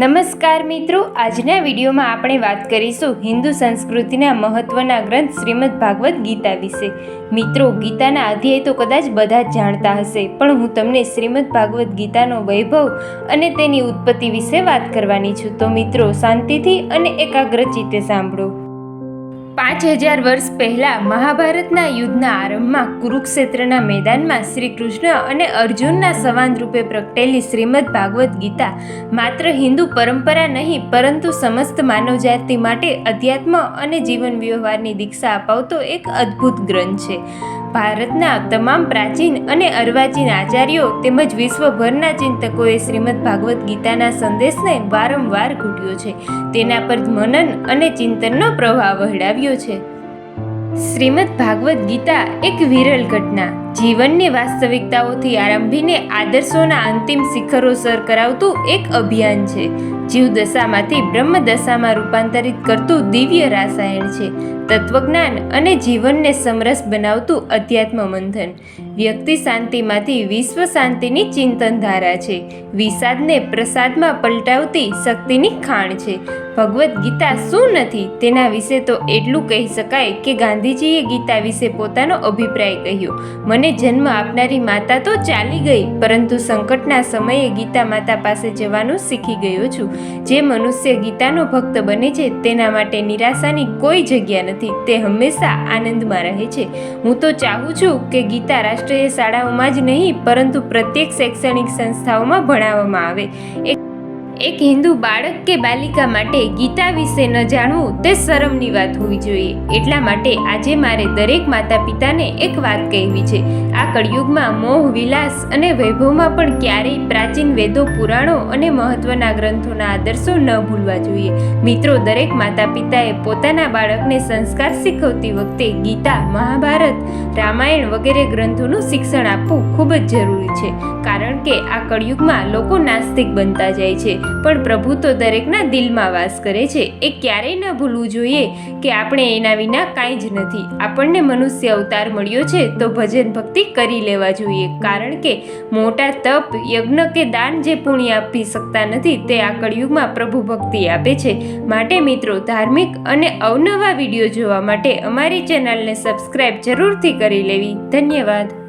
નમસ્કાર મિત્રો, આજના વિડીયોમાં આપણે વાત કરીશું હિન્દુ સંસ્કૃતિના મહત્વના ગ્રંથ શ્રીમદ ભાગવત ગીતા વિશે. મિત્રો, ગીતાના અધ્યાય તો કદાચ બધા જ જાણતા હશે, પણ હું તમને શ્રીમદ ભાગવત ગીતાનો વૈભવ અને તેની ઉત્પત્તિ વિશે વાત કરવાની છું. તો મિત્રો, શાંતિથી અને એકાગ્રચિત્તે સાંભળો. પાંચ હજાર વર્ષ પહેલાં મહાભારતના યુદ્ધના આરંભમાં કુરુક્ષેત્રના મેદાનમાં શ્રી કૃષ્ણ અને અર્જુનના સંવાદ રૂપે પ્રગટેલી શ્રીમદ ભાગવત ગીતા માત્ર હિન્દુ પરંપરા નહીં, પરંતુ સમસ્ત માનવજાતિ માટે અધ્યાત્મ અને જીવન વ્યવહારની દીક્ષા અપાવતો એક અદ્ભુત ગ્રંથ છે. ભારતના તમામ પ્રાચીન અને અર્વાચીન આચાર્યો તેમજ વિશ્વભરના ચિંતકોએ શ્રીમદ ભાગવત ગીતાના સંદેશને વારંવાર ઘૂટ્યો છે. તેના પર મનન અને ચિંતનનો પ્રભાવ વહેડાવ્યો છે. શ્રીમદ ભાગવત ગીતા એક વિરલ ઘટના. જીવનની વાસ્તવિકતાઓથી આરંભીને આદર્શોના અંતિમ શિખરો સર કરાવતું એક અભિયાન છે. જીવદશામાંથી બ્રહ્મદશામાં રૂપાંતરિત કરતું દિવ્ય રાસાયણ છે. તત્વજ્ઞાન અને જીવનને સમરસ બનાવતું અધ્યાત્મ મંથન. વ્યક્તિ શાંતિમાંથી વિશ્વ શાંતિની ચિંતન ધારા છે. વિષાદને પ્રસાદમાં પલટાવતી શક્તિની ખાણ છે. ભગવદ્ ગીતા શું નથી? તેના વિશે તો એટલું કહી શકાય કે ગાંધીજીએ ગીતા વિશે પોતાનો અભિપ્રાય કહ્યો. મને જન્મ આપનારી માતા તો ચાલી ગઈ, પરંતુ સંકટના સમયે ગીતા માતા પાસે જવાનું શીખી ગયો છું. જે મનુષ્ય ગીતાનો ભક્ત બને છે, તેના માટે નિરાશાની કોઈ જગ્યા નથી. તે હંમેશા આનંદમાં રહે છે. હું તો ચાહું છું કે ગીતા રાષ્ટ્રીય શાળાઓમાં જ નહીં, પરંતુ પ્રત્યેક શૈક્ષણિક સંસ્થાઓમાં ભણાવવામાં આવે. એક હિન્દુ બાળક કે બાલિકા માટે ગીતા વિશે ન જાણવું તે શરમની વાત હોવી જોઈએ. એટલા માટે આજે મારે દરેક માતા પિતાને એક વાત કહેવી છે. આ કળિયુગમાં મોહ, વિલાસ અને વૈભવમાં પણ ક્યારેય પ્રાચીન વેદો, પુરાણો અને મહત્વના ગ્રંથોના આદર્શો ન ભૂલવા જોઈએ. મિત્રો, દરેક માતા પિતાએ પોતાના બાળકને સંસ્કાર શીખવતી વખતે ગીતા, મહાભારત, રામાયણ વગેરે ગ્રંથોનું શિક્ષણ આપવું ખૂબ જ જરૂરી છે. કારણ કે આ કળિયુગમાં લોકો નાસ્તિક બનતા જાય છે. પણ પ્રભુ તો દરેકના દિલમાં વાસ કરે છે. એ ક્યારેય ન ભૂલવું જોઈએ કે આપણે એના વિના કાંઈ જ નથી. આપણને મનુષ્ય અવતાર મળ્યો છે તો ભજન ભક્તિ કરી લેવા જોઈએ. કારણ કે મોટા તપ, યજ્ઞ કે દાન જે પુણ્ય આપી શકતા નથી તે આ કળિયુગમાં પ્રભુ ભક્તિ આપે છે. માટે મિત્રો, ધાર્મિક અને અવનવા વીડિયો જોવા માટે અમારી ચેનલને સબસ્ક્રાઈબ જરૂરથી કરી લેવી. ધન્યવાદ.